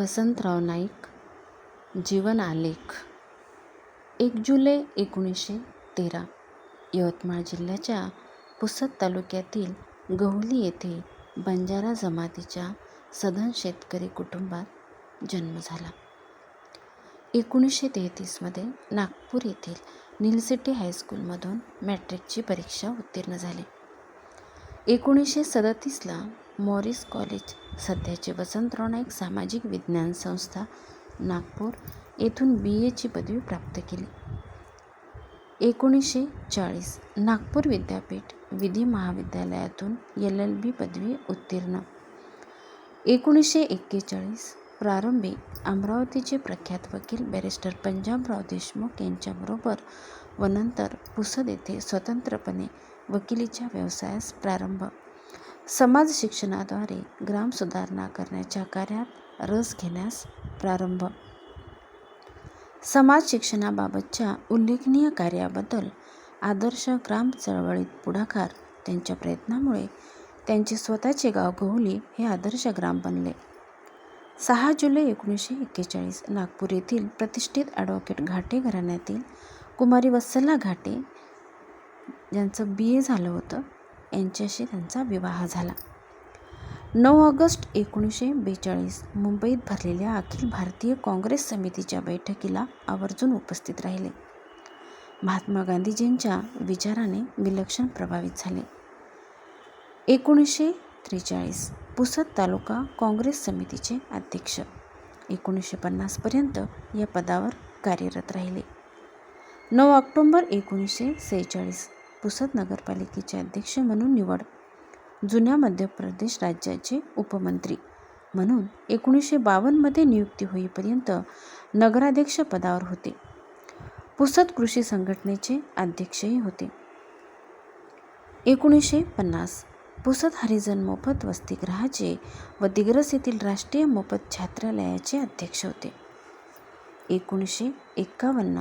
वसंतराव नाईक जीवन आलेख एक जुलै एकोणीसशे तेरा यवतमाळ जिल्ह्याच्या पुसद तालुक्यातील गहुली येथे बंजारा जमातीच्या सधन शेतकरी कुटुंबात जन्म झाला. एकोणीसशे तेहतीसमध्ये नागपूर येथील निलसिटी हायस्कूलमधून मॅट्रिकची परीक्षा उत्तीर्ण झाली. एकोणीसशे सदतीसला मॉरिस कॉलेज सध्याचे वसंतराव नाईक सामाजिक विज्ञान संस्था नागपूर येथून बी एची पदवी प्राप्त केली. एकोणीसशे चाळीस नागपूर विद्यापीठ विधी महाविद्यालयातून एल एल बी पदवी उत्तीर्ण. एकोणीसशे एक्केचाळीस प्रारंभी अमरावतीचे प्रख्यात वकील बॅरिस्टर पंजाबराव देशमुख यांच्याबरोबर व नंतर पुसद येथे स्वतंत्रपणे वकिलीच्या व्यवसायास प्रारंभ. समाज शिक्षणाद्वारे ग्राम सुधारणा करण्याच्या कार्यात रस घेण्यास प्रारंभ. समाज शिक्षणाबाबतच्या उल्लेखनीय कार्याबद्दल आदर्श ग्राम चळवळीत पुढाकार त्यांच्या प्रयत्नामुळे त्यांचे स्वतःचे गाव गहुली हे आदर्श ग्राम बनले. सहा जुलै एकोणीसशे एक्केचाळीस नागपूर येथील प्रतिष्ठित ॲडव्होकेट घाटे घराण्यातील कुमारी वत्सला घाटे यांचं बी ए झालं होतं. यांच्याशी त्यांचा विवाह झाला. नऊ ऑगस्ट एकोणीसशे बेचाळीस मुंबईत भरलेल्या अखिल भारतीय काँग्रेस समितीच्या बैठकीला आवर्जून उपस्थित राहिले. महात्मा गांधीजींच्या विचाराने विलक्षण प्रभावित झाले. एकोणीसशे त्रेचाळीस पुसद तालुका काँग्रेस समितीचे अध्यक्ष एकोणीसशे पन्नासपर्यंत या पदावर कार्यरत राहिले. नऊ ऑक्टोंबर एकोणीसशे सेहेचाळीस पुसद नगरपालिकेचे अध्यक्ष म्हणून निवड. जुन्या मध्य प्रदेश राज्याचे उपमंत्री म्हणून एकोणीसशे बावन्नमध्ये नियुक्ती होईपर्यंत नगराध्यक्ष पदावर होते. पुसद कृषी संघटनेचे अध्यक्षही होते. एकोणीसशे पन्नास पुसद हरिजन मोफत वसतिगृहाचे व दिग्रस येथील राष्ट्रीय मोफत छात्रालयाचे अध्यक्ष होते. एकोणीसशे एक्कावन्न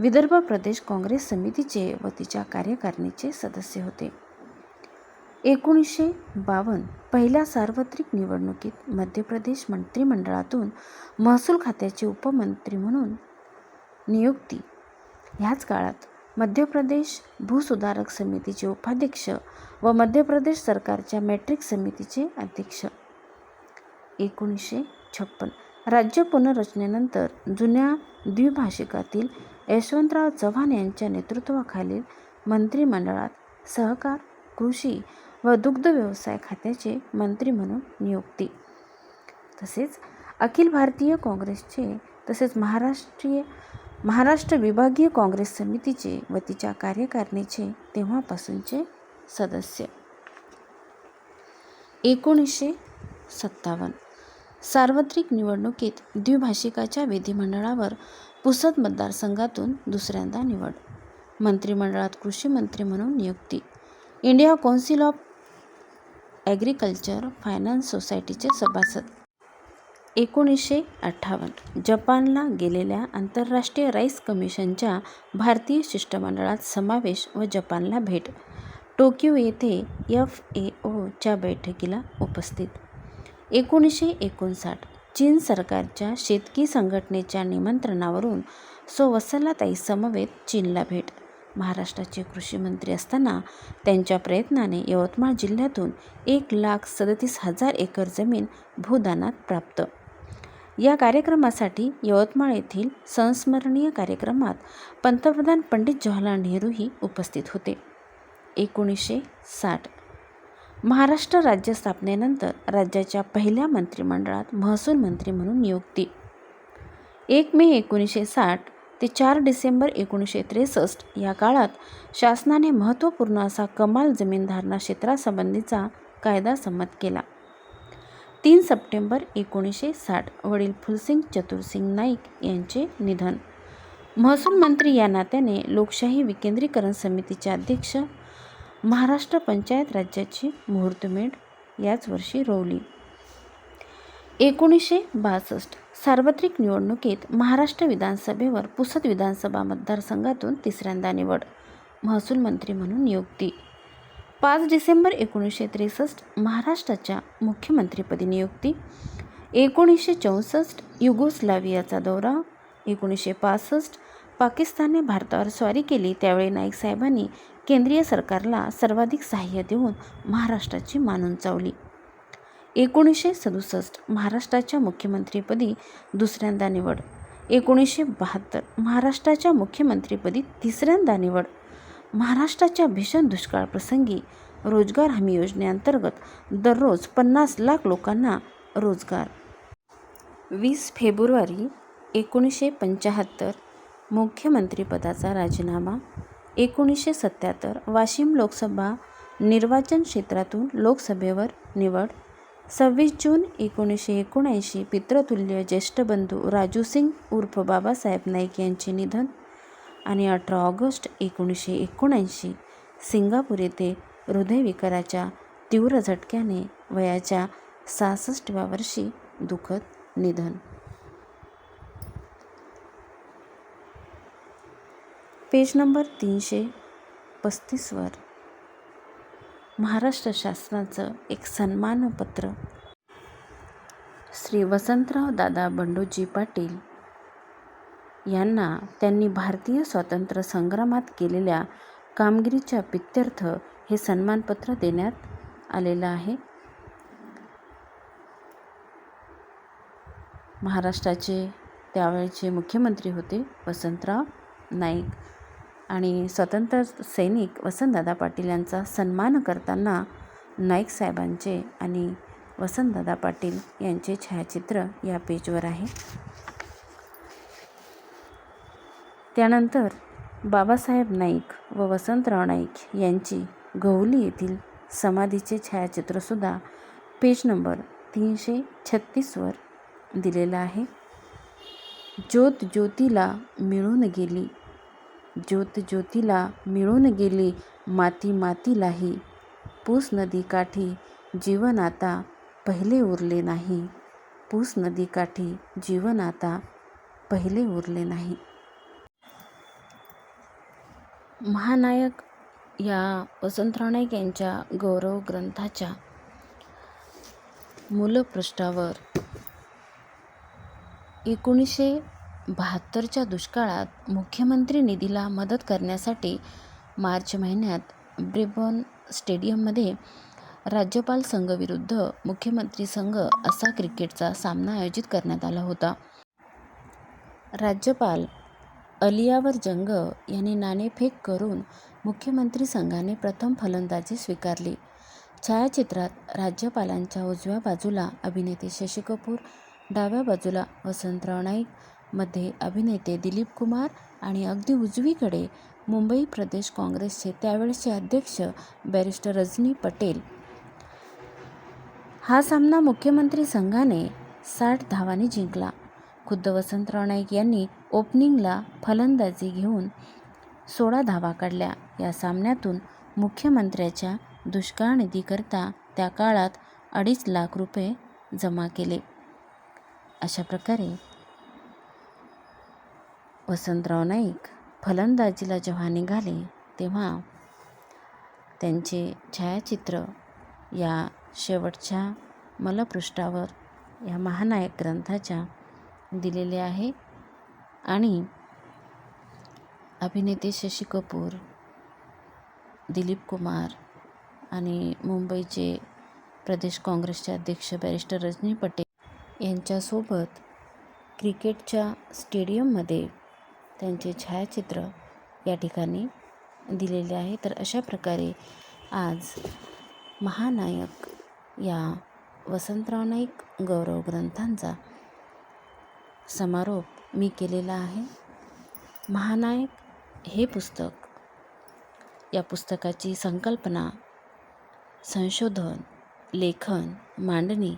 विदर्भ प्रदेश काँग्रेस समितीचे व तिच्या कार्यकारिणीचे सदस्य होते. एकोणीसशे बावन्न पहिल्या सार्वत्रिक निवडणुकीत मध्य प्रदेश मंत्रिमंडळातून महसूल खात्याचे उपमंत्री म्हणून नियुक्ती. ह्याच काळात मध्य प्रदेश भूसुधारक समितीचे उपाध्यक्ष व मध्य प्रदेश सरकारच्या मॅट्रिक समितीचे अध्यक्ष. एकोणीसशे छप्पन राज्य पुनर्रचनेनंतर जुन्या द्विभाषिकातील यशवंतराव चव्हाण यांच्या नेतृत्वाखालील मंत्रिमंडळात सहकार कृषी व दुग्ध व्यवसाय खात्याचे मंत्री म्हणून नियुक्ती. तसेच अखिल भारतीय काँग्रेसचे तसेच महाराष्ट्रीय महाराष्ट्र विभागीय काँग्रेस समितीचे व तिच्या कार्यकारिणीचे तेव्हापासूनचे सदस्य. एकोणीसशे सत्तावन्न. सार्वत्रिक निवडणुकीत द्विभाषिकाच्या विधिमंडळावर पुसद मतदारसंघातून दुसऱ्यांदा निवड. मंत्रिमंडळात कृषी मंत्री म्हणून नियुक्ती. India council of agriculture finance सोसायटीचे सभासद. एकोणीसशे अठ्ठावन्न. जपानला गेलेल्या आंतरराष्ट्रीय राईस कमिशनच्या भारतीय शिष्टमंडळात समावेश व जपानला भेट. टोकियो येथे एफ ए ओच्या बैठकीला उपस्थित. एकोणीसशे एकोणसाठ. चीन सरकारच्या शेतकी संघटनेच्या निमंत्रणावरून सो वसलाताई समवेत चीनला भेट. महाराष्ट्राचे कृषीमंत्री असताना त्यांच्या प्रयत्नाने यवतमाळ जिल्ह्यातून एक लाख सदतीस हजार एकर जमीन भूदानात प्राप्त. या कार्यक्रमासाठी यवतमाळ येथील संस्मरणीय कार्यक्रमात पंतप्रधान पंडित जवाहरलाल नेहरूही उपस्थित होते. एकोणीसशे साठ महाराष्ट्र राज्य स्थापनेनंतर राज्याच्या पहिल्या मंत्रिमंडळात महसूल मंत्री म्हणून नियुक्ती. एक मे एकोणीसशे साठ ते चार डिसेंबर एकोणीसशे त्रेसष्ट या काळात शासनाने महत्त्वपूर्ण असा कमाल जमीनधारणा क्षेत्रासंबंधीचा कायदा संमत केला. तीन सप्टेंबर एकोणीसशे साठ वडील फुलसिंग चतुरसिंग नाईक यांचे निधन. महसूल मंत्री या नात्याने लोकशाही विकेंद्रीकरण समितीचे अध्यक्ष महाराष्ट्र पंचायत राज्याची मुहूर्तमेढ याच वर्षी रोवली. एकोणीसशे बासष्ट सार्वत्रिक निवडणुकीत महाराष्ट्र विधानसभेवर पुसद विधानसभा मतदारसंघातून तिसऱ्यांदा निवड महसूल मंत्री म्हणून नियुक्ती. पाच डिसेंबर एकोणीसशे त्रेसष्ट महाराष्ट्राच्या मुख्यमंत्रीपदी नियुक्ती. एकोणीसशे चौसष्ट युगोस्लावियाचा दौरा. एकोणीसशे पासष्ट पाकिस्तानने भारतावर स्वारी केली त्यावेळी नाईक साहेबांनी केंद्रीय सरकारला सर्वाधिक सहाय्य देऊन महाराष्ट्राची मान उंचावली एकोणीसशे सदुसष्ट महाराष्ट्राच्या मुख्यमंत्रीपदी दुसऱ्यांदा निवड. एकोणीसशे बहात्तर महाराष्ट्राच्या मुख्यमंत्रीपदी तिसऱ्यांदा निवड. महाराष्ट्राच्या भीषण दुष्काळ प्रसंगी रोजगार हमी योजनेअंतर्गत दररोज पन्नास लाख लोकांना रोजगार. वीस फेब्रुवारी एकोणीसशे पंच्याहत्तर मुख्यमंत्रीपदाचा राजीनामा एकोणीसशे सत्त्याहत्तर वाशिम लोकसभा निर्वाचन क्षेत्रातून लोकसभेवर निवड. सव्वीस जून एकोणीसशे एकोणऐंशी पितृतुल्य ज्येष्ठ बंधू राजू सिंग उर्फ बाबासाहेब नाईक यांचे निधन आणि अठरा ऑगस्ट एकोणीसशे एकोणऐंशी सिंगापूर येथे हृदयविकाराच्या तीव्र झटक्याने वयाच्या सहासष्टव्या वर्षी दुःखद निधन. पेज नंबर तीनशे पस्तीसवर. महाराष्ट्र शासनाचं एक सन्मानपत्र. श्री वसंतराव दादा बंडोजी पाटील यांना त्यांनी भारतीय स्वातंत्र्य संग्रामात केलेल्या कामगिरीच्या पित्यर्थ हे सन्मानपत्र देण्यात आलेलं आहे. महाराष्ट्राचे त्यावेळचे मुख्यमंत्री होते वसंतराव नाईक. आणि स्वतंत्र सैनिक वसंतदादा पाटील यांचा सन्मान करताना नाईक साहेबांचे आणि वसंतदादा पाटील यांचे छायाचित्र या पेजवर आहे. त्यानंतर बाबासाहेब नाईक व वसंतराव नाईक यांची गहुली येथील समाधीचे छायाचित्रसुद्धा पेज नंबर तीनशे छत्तीसवर दिलेलं आहे. ज्योत ज्योतीला मिळून गेली ज्योत ज्योतीला मिळून गेली माती मातीलाही पूस नदीकाठी जीवन आता पहिले उरले नाही. पूस नदीकाठी जीवन आता पहिले उरले नाही. महानायक या वसंतराव नाईक यांच्या गौरव ग्रंथाच्या मूलपृष्ठावर एकोणीसशे बहात्तरच्या दुष्काळात मुख्यमंत्री निधीला मदत करण्यासाठी मार्च महिन्यात ब्रेबॉन स्टेडियममध्ये राज्यपाल संघविरुद्ध मुख्यमंत्री संघ असा क्रिकेटचा सामना आयोजित करण्यात आला होता. राज्यपाल अलियावर जंग यांनी नाणेफेक करून मुख्यमंत्री संघाने प्रथम फलंदाजी स्वीकारली. छायाचित्रात राज्यपालांच्या उजव्या बाजूला अभिनेते शशी कपूर डाव्या बाजूला वसंतराव नाईक मध्ये अभिनेते दिलीप कुमार आणि अगदी उजवीकडे मुंबई प्रदेश काँग्रेसचे त्यावेळचे अध्यक्ष बॅरिस्टर रजनी पटेल. हा सामना मुख्यमंत्री संघाने साठ धावांनी जिंकला. खुद्द वसंतराव नाईक यांनी ओपनिंगला फलंदाजी घेऊन सोळा धावा काढल्या. या सामन्यातून मुख्यमंत्र्याच्या दुष्काळ निधीकरता त्या काळात अडीच लाख रुपये जमा केले. अशा प्रकारे वसंतराव नाईक फलंदाजीला जेव्हा निघाले तेव्हा त्यांचे छायाचित्र या शेवटच्या मलपृष्ठावर या महानायक ग्रंथाच्या दिलेले आहे. आणि अभिनेते शशी कपूर दिलीप कुमार आणि मुंबईचे प्रदेश काँग्रेसचे अध्यक्ष बॅरिस्टर रजनी पटेल यांच्यासोबत क्रिकेटच्या स्टेडियममध्ये त्यांचे छायाचित्र या ठिकाणी दिलेले आहे. तर अशा प्रकारे आज महानायक या वसंतराव नाईक गौरव ग्रंथांचा समारोप मी केलेला आहे. महानायक हे पुस्तक या पुस्तकाची संकल्पना संशोधन लेखन मांडणी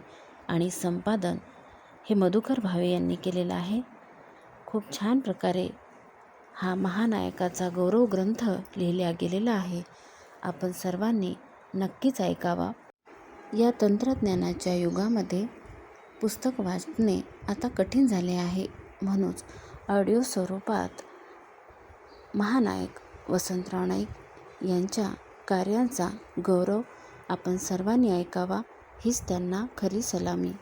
आणि संपादन हे मधुकर भावे यांनी केलेलं आहे. खूप छान प्रकारे हा महानायकाचा गौरव ग्रंथ लिहिला गेलेला आहे. आपण सर्वांनी नक्कीच ऐकावा. या तंत्रज्ञानाच्या युगामध्ये पुस्तक वाचणे आता कठीण झाले आहे म्हणूनच ऑडिओ स्वरूपात महानायक वसंतराव नाईक यांच्या कार्यांचा गौरव आपण सर्वांनी ऐकावा हीच त्यांना खरी सलामी.